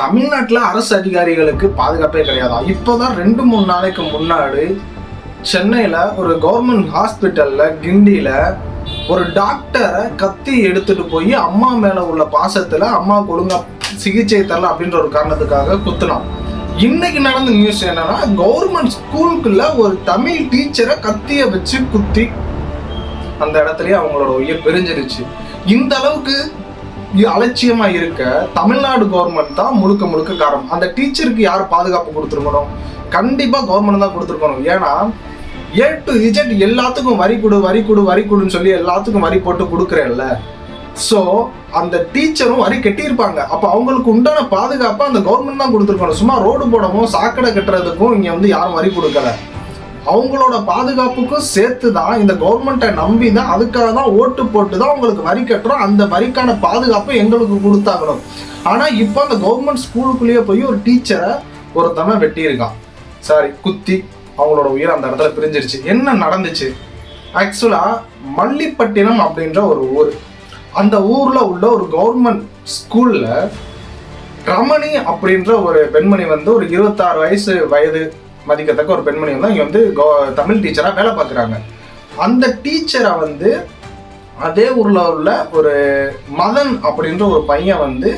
தமிழ்நாட்டில் அரசு அதிகாரிகளுக்கு பாதுகாப்பே கிடையாதா? இப்போ தான் ரெண்டு மூணு நாளைக்கு முன்னாடி சென்னையில் ஒரு கவர்மெண்ட் ஹாஸ்பிட்டலில் கிண்டியில் ஒரு டாக்டரை கத்தி எடுத்துட்டு போய் அம்மா மேலே உள்ள பாசத்தில் அம்மா ஒழுங்காக சிகிச்சை தரல அப்படின்ற ஒரு காரணத்துக்காக குத்துனோம் இன்னைக்கு நடந்த நியூஸ் என்னன்னா கவர்மெண்ட் ஸ்கூலுக்குள்ள ஒரு தமிழ் டீச்சரை கத்திய வச்சு குத்தி அந்த இடத்துலயே அவங்களோட உயிர் பிரிஞ்சிருச்சு. இந்த அளவுக்கு அலட்சியமா இருக்க தமிழ்நாடு கவர்மெண்ட் தான் முழுக்க முழுக்க காரணம். அந்த டீச்சருக்கு யார் பாதுகாப்பு கொடுத்துருக்கணும்? கண்டிப்பா கவர்மெண்ட் தான் கொடுத்துருக்கணும். ஏன்னா ஏ டு இஜெட் எல்லாத்துக்கும் வரி கொடு வரி கொடு வரி கொடுன்னு சொல்லி எல்லாத்துக்கும் வரி போட்டு கொடுக்குறேன்ல. ஸோ அந்த டீச்சரும் வரி கட்டியிருப்பாங்க. அப்போ அவங்களுக்கு உண்டான பாதுகாப்பை அந்த கவர்மெண்ட் தான் கொடுத்துருக்கணும். சும்மா ரோடு போடவும் சாக்கடை கட்டுறதுக்கும் இங்கே வந்து யாரும் வரி கொடுக்கல. அவங்களோட பாதுகாப்புக்கும் சேர்த்து தான் இந்த கவர்மெண்ட்டை நம்பி தான் அதுக்காக தான் ஓட்டு போட்டு தான் அவங்களுக்கு வரி கட்டுறோம். அந்த வரிக்கான பாதுகாப்பை எங்களுக்கு கொடுத்தாகணும். ஆனால் இப்போ அந்த கவர்மெண்ட் ஸ்கூலுக்குள்ளேயே போய் ஒரு டீச்சரை ஒருத்தவன் வெட்டியிருக்கான். சாரி குத்தி அவங்களோட உயிர் அந்த இடத்துல பிரிஞ்சிருச்சு. என்ன நடந்துச்சு? ஆக்சுவலாக மல்லிப்பட்டினம் அப்படின்ற ஒரு ஊர். அந்த ஊரில் உள்ள ஒரு கவர்மெண்ட் ஸ்கூலில் ரமணி அப்படின்ற ஒரு பெண்மணி வந்து ஒரு இருபத்தாறு வயசு வயது மதிக்கத்தக்க ஒரு பெண்மணி வந்து இங்கே வந்து கோ- தமிழ் டீச்சராக வேலை பார்க்குறாங்க. அந்த டீச்சரை வந்து அதே ஊரில் உள்ள ஒரு மதன் அப்படின்ற ஒரு பையன் வந்து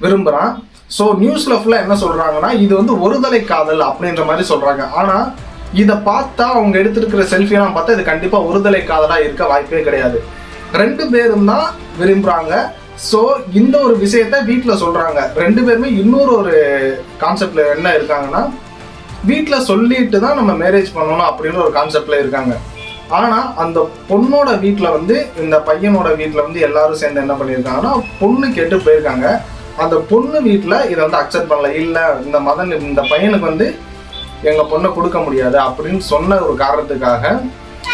விரும்புகிறான் ஸோ நியூஸில் ஃபுல்லாக என்ன சொல்கிறாங்கன்னா இது வந்து ஒருதலை காதல் அப்படின்ற மாதிரி சொல்கிறாங்க ஆனால் இதை பார்த்தா அவங்க எடுத்துருக்கிற செல்ஃபியெல்லாம் பார்த்தா இது கண்டிப்பாக ஒருதலை காதலாக இருக்க வாய்ப்பே கிடையாது. ரெண்டு பேரும் தான் விரும்புகிறாங்க ஸோ இந்த ஒரு விஷயத்த வீட்டில் சொல்கிறாங்க ரெண்டு பேருமே இன்னொரு ஒரு கான்செப்டில் என்ன இருக்காங்கன்னா வீட்டில் சொல்லிட்டு தான் நம்ம மேரேஜ் பண்ணணும் அப்படின்ற ஒரு கான்செப்டில் இருக்காங்க. ஆனால் அந்த பொண்ணோட வீட்டில் வந்து இந்த பையனோட வீட்டில் வந்து எல்லாரும் சேர்ந்து என்ன பண்ணியிருக்காங்கன்னா பொண்ணு கேட்டு போயிருக்காங்க. அந்த பொண்ணு வீட்டில் இதை வந்து அக்செப்ட் பண்ணல. இல்லை இந்த மதன் இந்த பையனுக்கு வந்து எங்கள் பொண்ணை கொடுக்க முடியாது அப்படின்னு சொன்ன ஒரு காரணத்துக்காக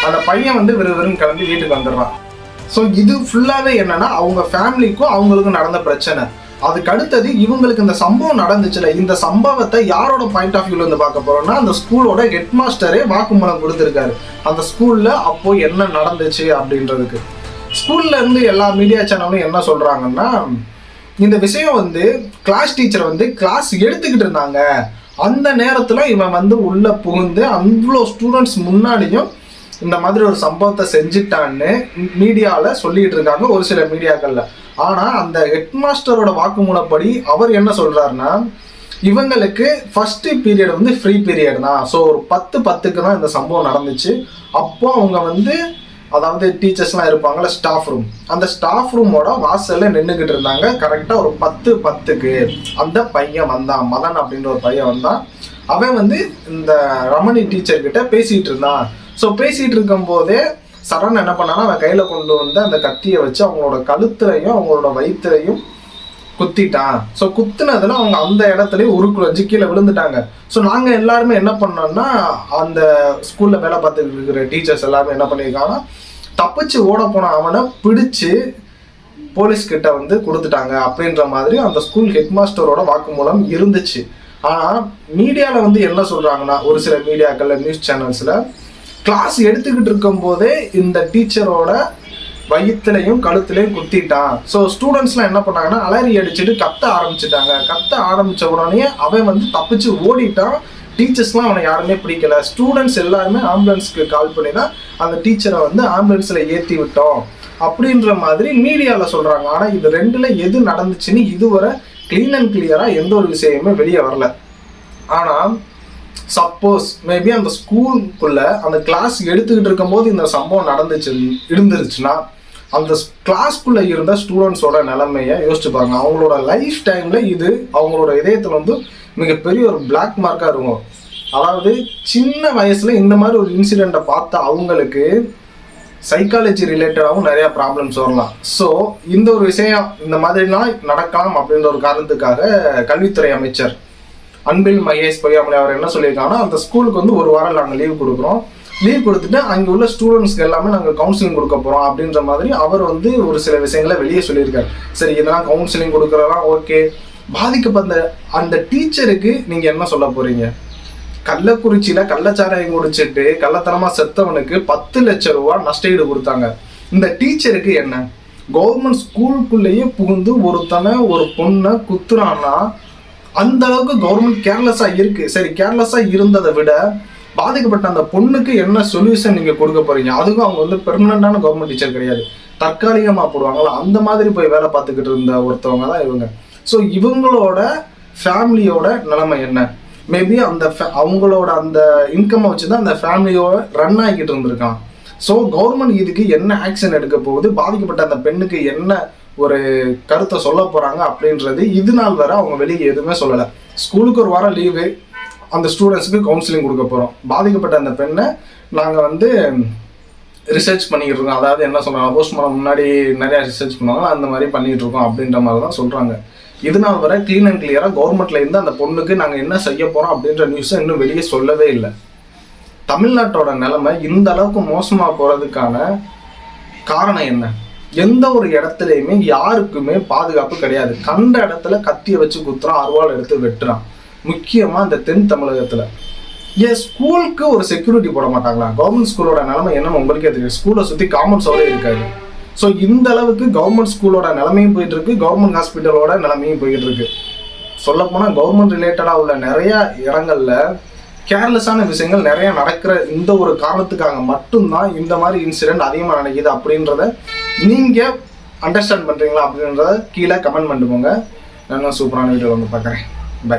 அந்த பையன் வந்து விறுவிறுன்னு கிளம்பி வீட்டுக்கு வந்துடுறான். ஸோ இது ஃபுல்லாகவே என்னென்னா அவங்க ஃபேமிலிக்கும் அவங்களுக்கும் நடந்த பிரச்சனை. அதுக்கு அடுத்தது இவங்களுக்கு இந்த சம்பவம் நடந்துச்சுல இந்த சம்பவத்தை யாரோட பாயிண்ட் ஆஃப் வியூல இருந்து பார்க்க போறோம்னா அந்த ஸ்கூலோட ஹெட் மாஸ்டரே வாக்குமூலம் கொடுத்துருக்காரு. அந்த ஸ்கூல்ல அப்போ என்ன நடந்துச்சு அப்படின்றதுக்கு. ஸ்கூல்ல இருந்து எல்லா மீடியா சேனலும் என்ன சொல்றாங்கன்னா இந்த விஷயம் வந்து கிளாஸ் டீச்சர் வந்து கிளாஸ் எடுத்துக்கிட்டு இருந்தாங்க. அந்த நேரத்துல இவன் வந்து உள்ள புகுந்து அவ்வளோ ஸ்டூடெண்ட்ஸ் முன்னாடியும் இந்த மாதிரி ஒரு சம்பவத்தை செஞ்சுட்டான்னு மீடியாவில் சொல்லிட்டு இருக்காங்க ஒரு சில மீடியாக்களில் ஆனால் அந்த ஹெட்மாஸ்டரோட வாக்குமூலப்படி அவர் என்ன சொல்கிறாருன்னா இவங்களுக்கு ஃபஸ்ட்டு பீரியட் வந்து ஃப்ரீ பீரியட் தான். ஸோ ஒரு பத்து பத்துக்கு தான் இந்த சம்பவம் நடந்துச்சு. அப்போ அவங்க வந்து அதாவது டீச்சர்ஸ்லாம் இருப்பாங்கல்ல ஸ்டாஃப் ரூம் அந்த ஸ்டாஃப் ரூமோட வாசலில் நின்றுக்கிட்டு இருந்தாங்க. கரெக்டாக ஒரு பத்து பத்துக்கு அந்த பையன் வந்தான். மதன் அப்படின்ற ஒரு பையன் வந்தான். அவன் வந்து இந்த ரமணி டீச்சர்கிட்ட பேசிகிட்டு இருந்தான். ஸோ பேசிகிட்டு இருக்கும் போதே சரண் என்ன பண்ணானா அவன் கையில் கொண்டு வந்து அந்த கத்தியை வச்சு அவங்களோட கழுத்துலையும் அவங்களோட வயிற்றுலையும் குத்திட்டான். ஸோ குத்துனதுல அவங்க அந்த இடத்துலையும் உருக்குல கீழே விழுந்துட்டாங்க. ஸோ நாங்கள் எல்லாருமே என்ன பண்ணோம்னா அந்த ஸ்கூலில் வேலை பார்த்துட்டு இருக்கிற டீச்சர்ஸ் எல்லாருமே என்ன பண்ணியிருக்காங்கன்னா தப்பிச்சு ஓட போன அவனை பிடிச்சு போலீஸ்கிட்ட வந்து கொடுத்துட்டாங்க அப்படின்ற மாதிரி அந்த ஸ்கூல் ஹெட் மாஸ்டரோட வாக்குமூலம் இருந்துச்சு. ஆனால் மீடியாவில் வந்து என்ன சொல்கிறாங்கன்னா ஒரு சில மீடியாக்களில் நியூஸ் சேனல்ஸில் கிளாஸ் எடுத்துக்கிட்டு இருக்கும் போதே இந்த டீச்சரோட வயிற்றுலையும் கழுத்துலையும் குத்திட்டான். ஸோ ஸ்டூடெண்ட்ஸ்லாம் என்ன பண்ணாங்கன்னா அலறி அடிச்சுட்டு கத்த ஆரம்பிச்சிட்டாங்க. கத்த ஆரம்பித்த உடனே அவன் வந்து தப்பிச்சு ஓடிட்டான். டீச்சர்ஸ்லாம் அவனை யாருமே பிடிக்கல. ஸ்டூடெண்ட்ஸ் எல்லாருமே ஆம்புலன்ஸ்க்கு கால் பண்ணி தான் அந்த டீச்சரை வந்து ஆம்புலன்ஸில் ஏற்றி விட்டோம். அப்படின்ற மாதிரி மீடியாவில் சொல்கிறாங்க ஆனால் இது ரெண்டில் எது நடந்துச்சுன்னு இதுவரை க்ளீன் அண்ட் கிளியராக எந்த ஒரு விஷயமுமே வெளியே வரல. ஆனால் சப்போஸ் மேபி அந்த ஸ்கூலுக்குள்ள அந்த கிளாஸ் எடுத்துக்கிட்டு இருக்கும்போது இந்த சம்பவம் நடந்துச்சு இருந்துருச்சுன்னா அந்த கிளாஸ்க்குள்ள இருந்த ஸ்டூடெண்ட்ஸோட நிலைமையை யோசிச்சு பாருங்க. அவங்களோட லைஃப் டைம்ல இது அவங்களோட இதயத்துல வந்து மிகப்பெரிய ஒரு பிளாக் மார்க்கா இருக்கும். அதாவது சின்ன வயசுல இந்த மாதிரி ஒரு இன்சிடெண்ட்டை பார்த்த அவங்களுக்கு சைக்காலஜி ரிலேட்டடாகவும் நிறையா ப்ராப்ளம்ஸ் வரலாம். ஸோ இந்த ஒரு விஷயம் இந்த மாதிரிலாம் நடக்கலாம் அப்படின்ற ஒரு காரணத்துக்காக கல்வித்துறை அமைச்சர் அன்பில் மகேஷ் பொய்யாமலை அவர் என்ன சொல்லியிருக்காங்கன்னா அந்த ஸ்கூலுக்கு வந்து ஒரு வாரம் நாங்கள் லீவ் கொடுக்குறோம். லீவ் கொடுத்துட்டு அங்கே உள்ள ஸ்டூடெண்ட்ஸ்க்கு எல்லாமே நாங்கள் கவுன்சிலிங் கொடுக்க போகிறோம் அப்படின்ற மாதிரி அவர் வந்து ஒரு சில விஷயங்களை வெளியே சொல்லியிருக்காரு. சரி இதெல்லாம் கவுன்சிலிங் கொடுக்குறதெல்லாம் ஓகே பாதிக்கப்பட்ட அந்த டீச்சருக்கு நீங்கள் என்ன சொல்ல போகிறீங்க கள்ளக்குறிச்சியில் கள்ளச்சாராயம் குடிச்சிட்டு கள்ளத்தனமாக செத்தவனுக்கு பத்து லட்சம் ரூபா நஷ்டஈடு கொடுத்தாங்க. இந்த டீச்சருக்கு என்ன? கவர்மெண்ட் ஸ்கூலுக்குள்ளேயே புகுந்து ஒருத்தனை ஒரு பொண்ணை குத்துறான்னா அந்த அளவுக்கு கவர்மெண்ட் கேர்லெஸ்ஸா இருக்கு. சரி கேர்லெஸ்ஸா இருந்ததை விட பாதிக்கப்பட்ட அந்த பொண்ணுக்கு என்ன சொல்யூஷன் நீங்க கொடுக்க போறீங்க? அதுக்கும் அவங்க வந்து பெர்மனண்டான கவர்மெண்ட் டீச்சர் கிடையாது. தற்காலிகமா போடுவாங்களா? அந்த மாதிரி போய் வேலை பார்த்துக்கிட்டு இருந்த ஒருத்தவங்க தான் இவங்க. ஸோ இவங்களோட ஃபேமிலியோட நிலைமை என்ன? மேபி அந்த அவங்களோட அந்த இன்கம்மை வச்சு தான் அந்த ஃபேமிலியோட ரன் ஆகிக்கிட்டு இருந்திருக்கான். ஸோ கவர்மெண்ட் இதுக்கு என்ன ஆக்ஷன் எடுக்க போகுது? பாதிக்கப்பட்ட அந்த பெண்ணுக்கு என்ன ஒரு கருத்தை சொல்ல போகிறாங்க அப்படின்றது இது நாள் வரை அவங்க வெளியே எதுவுமே சொல்லலை. ஸ்கூலுக்கு ஒரு வாரம் லீவு அந்த ஸ்டூடெண்ட்ஸுக்கு கவுன்சிலிங் கொடுக்க போகிறோம் பாதிக்கப்பட்ட அந்த பெண்ணை நாங்கள் வந்து ரிசர்ச் பண்ணிக்கிட்டு இருக்கோம். அதாவது என்ன சொல்றாங்க போஸ்ட்மார்டம் முன்னாடி நிறையா ரிசர்ச் பண்ணுவாங்க அந்த மாதிரி பண்ணிகிட்டு இருக்கோம் அப்படின்ற மாதிரி தான் சொல்கிறாங்க இது நாள் வரை க்ளீன் அண்ட் கிளியராக கவர்மெண்ட்லேருந்து அந்த பொண்ணுக்கு நாங்கள் என்ன செய்ய போகிறோம் அப்படின்ற நியூஸை இன்னும் வெளியே சொல்லவே இல்லை. தமிழ்நாட்டோட நிலைமை இந்த அளவுக்கு மோசமாக போகிறதுக்கான காரணம் என்ன? எந்த ஒரு இடத்துலையுமே யாருக்குமே பாதுகாப்பு கிடையாது. கண்ட இடத்துல கத்தியை வச்சு குத்துறான் அருவாள் எடுத்து வெட்டுறான். முக்கியமாக இந்த தென் தமிழகத்தில். ஏன் ஸ்கூலுக்கு ஒரு செக்யூரிட்டி போட மாட்டாங்களா? கவர்மெண்ட் ஸ்கூலோட நிலைமை என்னன்னு உங்களுக்கே தெரியும். ஸ்கூலை சுற்றி காமன் சோலே இருக்காது. ஸோ இந்த அளவுக்கு கவர்மெண்ட் ஸ்கூலோட நிலைமையும் போயிட்டு இருக்கு. கவர்மெண்ட் ஹாஸ்பிட்டலோட நிலைமையும் போயிட்டு இருக்கு. சொல்லப்போனால் கவர்மெண்ட் ரிலேட்டடாக உள்ள நிறைய இடங்கள்ல கேர்லெஸ்ஸான விஷயங்கள் நிறைய நடக்கிற இந்த ஒரு காரணத்துக்காக மட்டும்தான் இந்த மாதிரி இன்சிடென்ட் அதிகமாக நடக்குது அப்படின்றத நீங்கள் அண்டர்ஸ்டாண்ட் பண்ணுறீங்களா அப்படின்றத கீழே கமெண்ட் பண்ணிட்டு போங்க நான் சூப்பரான வீடியோ வந்து பார்க்குறேன். பை